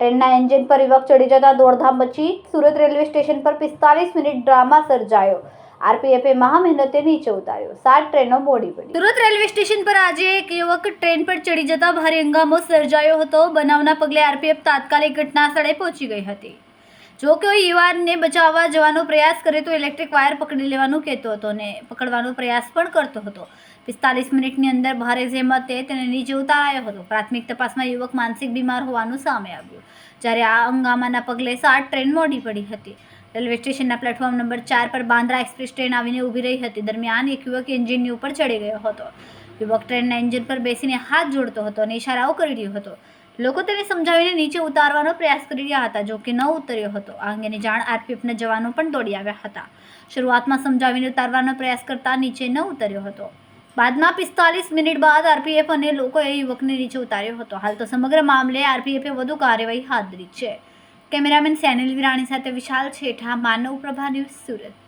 ટ્રેનના એન્જિન પર યુવક ચડી જતા દોડધામ મચી સુરત રેલવે સ્ટેશન પર પિસ્તાલીસ મિનિટ ડ્રામા સર્જાયો. આરપીએફે મહા મહેનતે નીચે ઉતાર્યો. સાત ટ્રેનો મોડી પડી. સુરત રેલવે સ્ટેશન પર આજે એક યુવક ટ્રેન પર ચડી જતા ભારે હંગામો સર્જાયો હતો. બનાવના પગલે આરપીએફ તાત્કાલિક ઘટના સ્થળે પહોંચી ગઈ હતી. જો કોઈ યુવાનને બચાવવા જવાનો પ્રયાસ કરે તો ઇલેક્ટ્રિક વાયર પકડી લેવાનું કહેતો હતો અને પકડવાનો પ્રયાસ પણ કરતો હતો. પિસ્તાલીસ મિનિટની અંદર ભારે જહેમતે તેને નીચે ઉતારાયો હતો. પ્રાથમિક તપાસમાં યુવક માનસિક બીમાર હોવાનું સામે આવ્યું. જ્યારે આ હંગામાના પગલે સાત ટ્રેન મોડી પડી હતી. રેલવે સ્ટેશનના પ્લેટફોર્મ નંબર ચાર પર બાંદ્રા એક્સપ્રેસ ટ્રેન આવીને ઊભી રહી હતી. દરમિયાન એક યુવક એન્જિનની ઉપર ચડી ગયો હતો. યુવક ટ્રેનના એન્જિન પર બેસીને હાથ જોડતો હતો અને ઇશારાઓ કરી રહ્યો હતો. લોકો તેને સમજાવીને નીચે ઉતારવાનો પ્રયાસ કરી રહ્યા હતા, જો કે ન ઉતર્યો હતો. આ અંગેની જાણ આરપીએફના જવાનો પણ દોડી આવ્યા હતા. શરૂઆતમાં સમજાવીને ઉતારવાનો પ્રયાસ કરતા નીચે ન ઉતર્યો હતો. બાદમાં પિસ્તાલીસ મિનિટ બાદ આરપીએફ અને લોકોએ યુવકને નીચે ઉતાર્યો હતો. હાલ તો સમગ્ર મામલે આરપીએફે વધુ કાર્યવાહી હાથ ધરી છે. કેમેરામેન સેનિલ વિરાણી સાથે વિશાલ છેઠા, માનવ પ્રભા ન્યૂઝ સુરત.